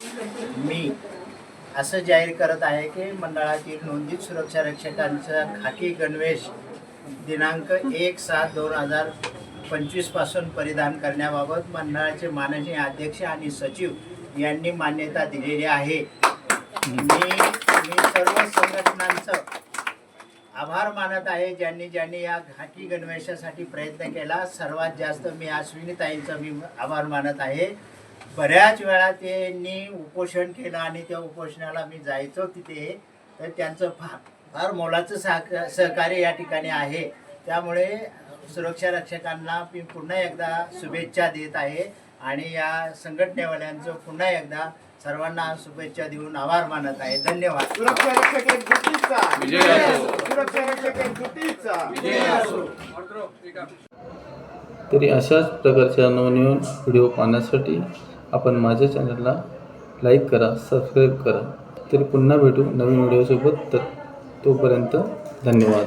मी असं जाहीर करत आहे की मंडळातील नोंदीत सुरक्षा रक्षकांचा खाकी गणवेश दिनांक एक सात दोन हजार पंचवीसपासून परिधान करण्याबाबत मंडळाचे माननीय अध्यक्ष आणि सचिव यांनी मान्यता दिलेली आहे. मी मी सर्व संघटनांचं आभार मानत आहे ज्यांनी ज्यांनी या घाटी गणवेशासाठी प्रयत्न केला. सर्वात जास्त मी अश्विनीताईंचा मी आभार मानत आहे. बऱ्याच वेळा त्यांनी उपोषण केलं आणि त्या उपोषणाला मी जायचो तिथे. तर त्यांचं फार फार मोलाचं सहक सहकार्य या ठिकाणी आहे. त्यामुळे सुरक्षा रक्षकांना मी पुन्हा एकदा शुभेच्छा देत आहे. आणि या संघटनेवाल्यांचं पुन्हा एकदा सर्वांना शुभेच्छा देऊन आभार मानत आहे. धन्यवाद. सुरक्षा रक्षक. सुरक्षा रक्षक तरी अशाच प्रकारच्या नवनवीन व्हिडिओ पाहण्यासाठी आपण माझ्या चॅनलला लाईक करा सबस्क्राईब करा. तरी पुन्हा भेटू नवीन व्हिडिओसोबत. तर तोपर्यंत धन्यवाद.